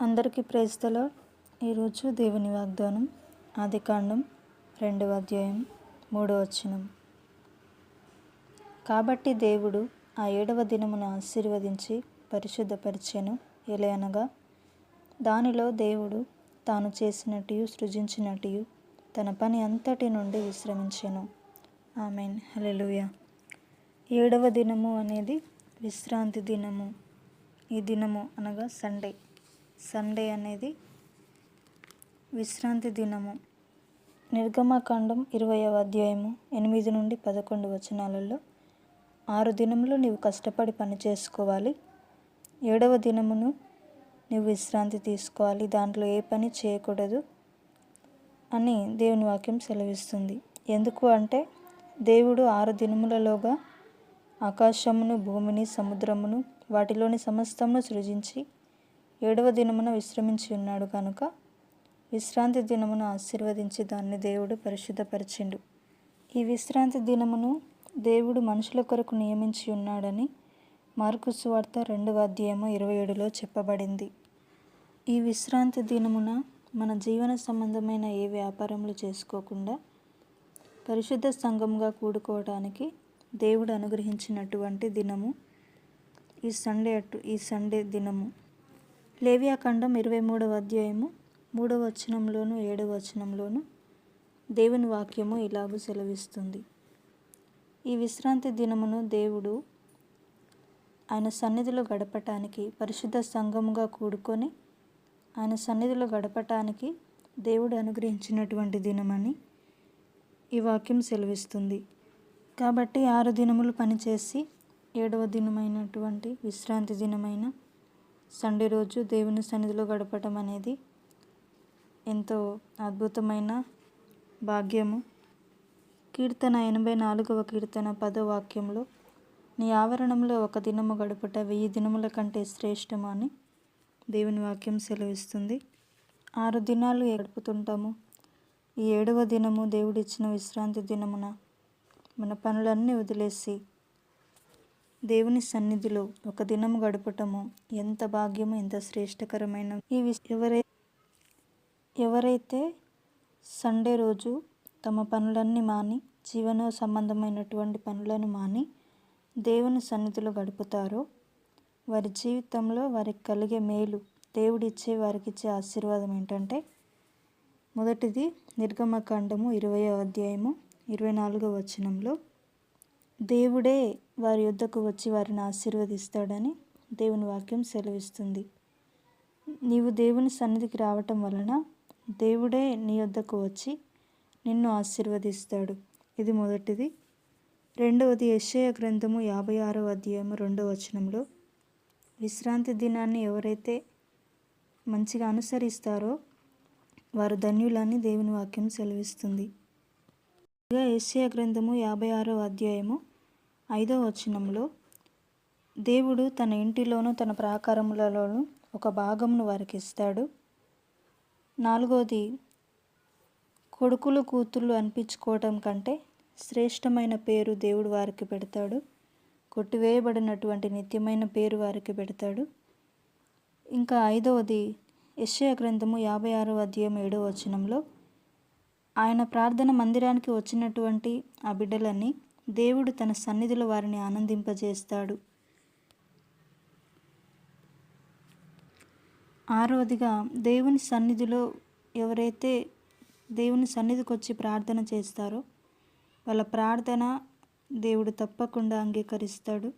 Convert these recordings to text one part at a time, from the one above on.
అందరికీ ప్రేస్తలో ఈరోజు దేవుని వాగ్దానం ఆదికాండం రెండవ అధ్యాయం మూడవ వచనం. కాబట్టి దేవుడు ఆ ఏడవ దినమును ఆశీర్వదించి పరిశుద్ధపరిచెను ఎలయనగా దానిలో దేవుడు తాను చేసినట్టు సృజించినట్టు తన పని అంతటి నుండి విశ్రమించెను. ఆమెన్. హలెలుయ ఏడవ దినము అనేది విశ్రాంతి దినము. ఈ దినము అనగా సండే. సండే అనేది విశ్రాంతి దినము. నిర్గమకాండం ఇరవయవ అధ్యాయము ఎనిమిది నుండి పదకొండు వచనాలలో ఆరు దినములు నీవు కష్టపడి పని చేసుకోవాలి. ఏడవ దినమును నువ్వు విశ్రాంతి తీసుకోవాలి. దాంట్లో ఏ పని చేయకూడదు అని దేవుని వాక్యం సెలవిస్తుంది. ఎందుకు అంటే దేవుడు ఆరు దినములలోగా ఆకాశమును భూమిని సముద్రమును వాటిలోని సమస్తమును సృజించి ఏడవ దినమున విశ్రమించి ఉన్నాడు కనుక విశ్రాంతి దినమును ఆశీర్వదించి దాన్ని దేవుడు పరిశుద్ధపరిచిండు. ఈ విశ్రాంతి దినమును దేవుడు మనుషుల కొరకు నియమించి ఉన్నాడని మార్కు సువార్త రెండవ అధ్యాయము ఇరవై ఏడులో చెప్పబడింది. ఈ విశ్రాంతి దినమున మన జీవన సంబంధమైన ఏ వ్యాపారములు చేసుకోకుండా పరిశుద్ధ సంఘంగా కూడుకోవడానికి దేవుడు అనుగ్రహించినటువంటి దినము ఈ సండే అటు ఈ సండే దినము. లేవియాఖండం ఇరవై మూడవ అధ్యాయము మూడవ వచనంలోను ఏడవ వచనంలోను దేవుని వాక్యము ఇలాగూ సెలవిస్తుంది. ఈ విశ్రాంతి దినమును దేవుడు ఆయన సన్నిధిలో గడపటానికి పరిశుద్ధ సంఘముగా కూడుకొని ఆయన సన్నిధిలో గడపటానికి దేవుడు అనుగ్రహించినటువంటి దినమని ఈ వాక్యం సెలవిస్తుంది. కాబట్టి ఆరు దినములు పనిచేసి ఏడవ దినమైనటువంటి విశ్రాంతి దినమైన సండే రోజు దేవుని సన్నిధిలో గడపటం అనేది ఎంతో అద్భుతమైన భాగ్యము. కీర్తన ఎనభై నాలుగవ కీర్తన పదో వాక్యంలో నీ ఆవరణంలో ఒక దినము గడుపుట వెయ్యి దినముల కంటే శ్రేష్టము అని దేవుని వాక్యం సెలవిస్తుంది. ఆరు దినాలు గడుపుతుంటాము. ఈ ఏడవ దినము దేవుడిచ్చిన విశ్రాంతి దినమున. మన పనులన్నీ వదిలేసి దేవుని సన్నిధిలో ఒక దినం గడపటము ఎంత భాగ్యము ఎంత శ్రేష్టకరమైన ఈ ఎవరై ఎవరైతే సండే రోజు తమ పనులన్నీ మాని జీవన సంబంధమైనటువంటి పనులను మాని దేవుని సన్నిధిలో గడుపుతారో వారి జీవితంలో వారికి కలిగే మేలు దేవుడిచ్చే వారికి ఇచ్చే ఆశీర్వాదం ఏంటంటే మొదటిది నిర్గమకాండము ఇరవై అధ్యాయము ఇరవై నాలుగవ వచనంలో దేవుడే వారి యుద్ధకు వచ్చి వారిని ఆశీర్వదిస్తాడని దేవుని వాక్యం సెలవిస్తుంది. నీవు దేవుని సన్నిధికి రావటం వలన దేవుడే నీ యొద్దకు వచ్చి నిన్ను ఆశీర్వదిస్తాడు. ఇది మొదటిది. రెండవది యశయ గ్రంథము యాభై ఆరో అధ్యాయము రెండవ వచనంలో విశ్రాంతి దినాన్ని ఎవరైతే మంచిగా అనుసరిస్తారో వారు ధన్యులని దేవుని వాక్యం సెలవిస్తుంది. ఏషియా గ్రంథము యాభై ఆరో అధ్యాయము ఐదో వచనంలో దేవుడు తన ఇంటిలోను తన ప్రాకారములలోను ఒక భాగమును వారికి ఇస్తాడు. నాలుగోది కొడుకులు కూతుళ్ళు అనిపించుకోవటం కంటే శ్రేష్టమైన పేరు దేవుడు వారికి పెడతాడు. కొట్టివేయబడినటువంటి నిత్యమైన పేరు వారికి పెడతాడు. ఇంకా ఐదవది యశ్య గ్రంథము యాభై ఆరో అధ్యాయం ఏడో వచనంలో ఆయన ప్రార్థన మందిరానికి వచ్చినటువంటి ఆ బిడ్డలని దేవుడు తన సన్నిధిలో వారిని ఆనందింపజేస్తాడు. ఆరవదిగా దేవుని సన్నిధిలో ఎవరైతే దేవుని సన్నిధికి వచ్చి ప్రార్థన చేస్తారో వాళ్ళ ప్రార్థన దేవుడు తప్పకుండా అంగీకరిస్తాడు.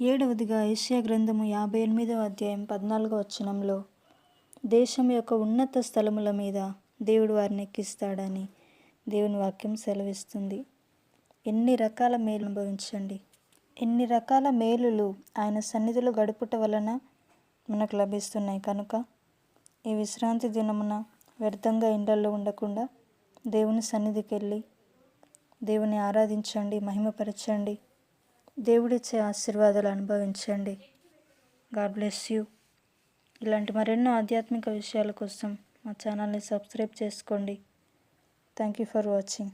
ఏడవదిగా ఏషియా గ్రంథము యాభై ఎనిమిదవ అధ్యాయం పద్నాలుగో వచనంలో దేశం యొక్క ఉన్నత స్థలముల మీద దేవుడు వారిని ఎక్కిస్తాడని దేవుని వాక్యం సెలవిస్తుంది. ఎన్ని రకాల మేలు అనుభవించండి. ఎన్ని రకాల మేలులు ఆయన సన్నిధిలో గడుపుట వలన మనకు లభిస్తున్నాయి కనుక ఈ విశ్రాంతి దినమున వ్యర్థంగా ఇండల్లో ఉండకుండా దేవుని సన్నిధికి వెళ్ళి దేవుని ఆరాధించండి మహిమపరచండి. దేవుడిచ్చే ఆశీర్వాదాలు అనుభవించండి. God bless you. ఇలాంటి మరెన్నో ఆధ్యాత్మిక విషయాల కోసం మా ఛానల్ని సబ్స్క్రైబ్ చేసుకోండి. Thank you for watching